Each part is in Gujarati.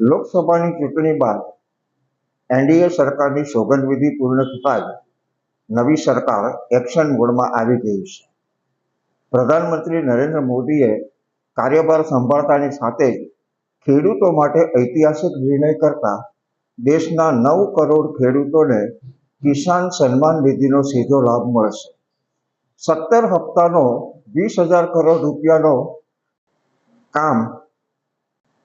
લોકસભાની ચૂંટણી બાદ એનડીએ સરકારની સોગંદવિધિ પૂર્ણ થતાં જ નવી સરકાર એક્શન મોડમાં આવી ગઈ છે. પ્રધાનમંત્રી નરેન્દ્ર મોદીએ કાર્યભાર સંભાળતાની સાથે જ ખેડૂતો માટે ઐતિહાસિક નિર્ણય કરતા દેશના નવ કરોડ ખેડૂતોને કિસાન સન્માન નિધિનો સીધો લાભ મળશે. સત્તર હપ્તાનો વીસ હજાર કરોડ રૂપિયાનો કામ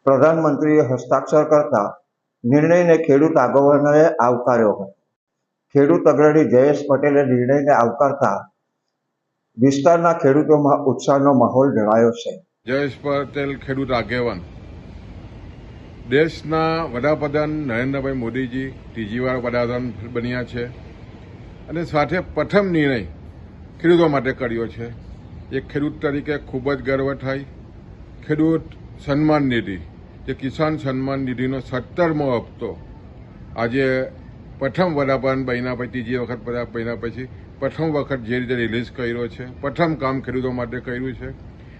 પ્રધાનમંત્રીએ હસ્તાક્ષર કરતા નિર્ણયને ખેડૂત આગેવાનોએ આવકાર્યો હતો. ખેડૂત અગ્રણી જયેશ પટેલે નિર્ણયને આવકારતા વિસ્તારના ખેડૂતોમાં ઉત્સાહનો માહોલ જણાયો છે. જયેશ પટેલ ખેડૂત આગેવાન. દેશના વડાપ્રધાન નરેન્દ્રભાઈ મોદીજી ત્રીજીવાર વડાપ્રધાન બન્યા છે અને સાથે પ્રથમ નિર્ણય ખેડૂતો માટે કર્યો છે. એક ખેડૂત તરીકે ખૂબ જ ગર્વ થાય. ખેડૂત સન્માન નિધિ. જે કિસાન સન્માન નિધિનો સત્તરમો હપ્તો. આજે પ્રથમ વડાપ્રધાન બન્યા પછી, ત્રીજી વખત બન્યા પછી, પ્રથમ વખત જે રીતે રિલીઝ કર્યો છે, પ્રથમ કામ ખેડૂતો માટે કર્યું છે.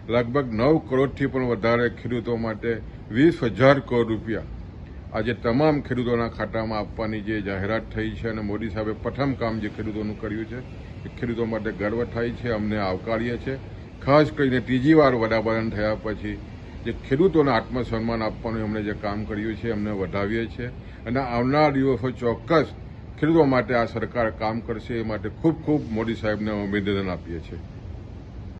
લગભગ નવ કરોડથી પણ વધારે ખેડૂતો માટે વીસ હજાર કરોડ રૂપિયા આજે તમામ ખેડૂતોના ખાતામાં આપવાની જે જાહેરાત થઈ છે અને મોદી સાહેબે પ્રથમ કામ જે ખેડૂતોનું કર્યું છે, એ ખેડૂતો માટે ગર્વ થાય છે, અમને આવકારીએ છીએ ખાસ કરીને ત્રીજી વાર વડાપ્રધાન થયા પછી જે ખેડૂતોને આત્મસન્માન આપવાનું એમણે જે કામ કર્યું છે, એમને વધાવીએ છીએ. અને આવનાર દિવસો ચોક્કસ ખેડૂતો માટે આ સરકાર કામ કરશે એ માટે ખૂબ ખૂબ મોદી સાહેબને અમે નિવેદન આપીએ છીએ.